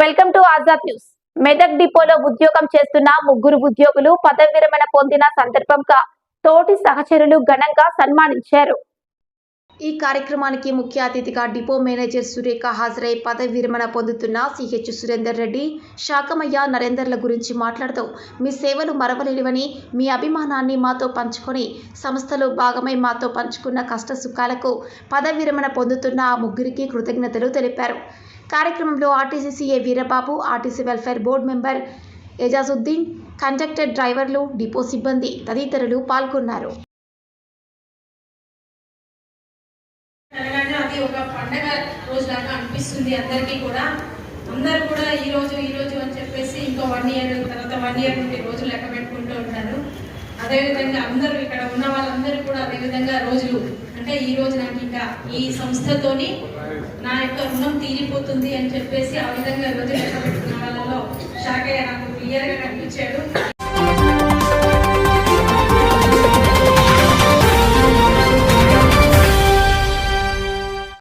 Welcome to Azad news Medak డిపోలో ఉద్యోగం చేస్తున్న ముగ్గురు ఉద్యోగులు పదవి విరమణ పొందిన సందర్భంగా తోటి సహచరులు ఘనంగా సన్మానించారు. ఈ కార్యక్రమానికి ముఖ్య అతిథిగా డిపో మేనేజర్ సురేఖ హాజరై పదవి విరమణ పొందుతున్న సిహెచ్ సురేందర్ రెడ్డి శాకమయ్య నరేందర్ల గురించి మాట్లాడుతూ మీ సేవలు మరవలేనివని మీ అభిమానాన్ని మాతో పంచుకొని సంస్థలో భాగమై మాతో పంచుకున్న కష్ట సుఖాలకు పదవి విరమణ పొందుతున్న ఆ ముగ్గురికి కృతజ్ఞతలు తెలిపారు. కార్యక్రమంలో RTC CA Veerababu RTC welfare board member Ejazuddin conductor డ్రైవర్లు డిపో సిబ్బంది తదితరులు పాల్గొన్నారు. అది ఒక పండగ రోజు లాగా అనిపిస్తుంది అందరికీ కూడా. అందరు కూడా ఈ రోజు ఈ రోజు అని చెప్పేసి ఇంకో వన్ ఇయర్ తర్వాత వన్ ఇయర్ నుండి రోజు లెక్క పెట్టుకుంటూ ఉంటారు అదేవిధంగా అందరూ ఇక్కడ ఉన్న వాళ్ళ అదేవిధంగా రోజులు అంటే ఈ రోజు నాకు ఇంకా ఈ సంస్థతోని నా యొక్క రుణం తీరిపోతుంది అని చెప్పేసి ఆ విధంగా రోజు లెక్క పెట్టుకున్న వాళ్ళలో షాకయ్య నాకు క్లియర్గా కనిపించాడు.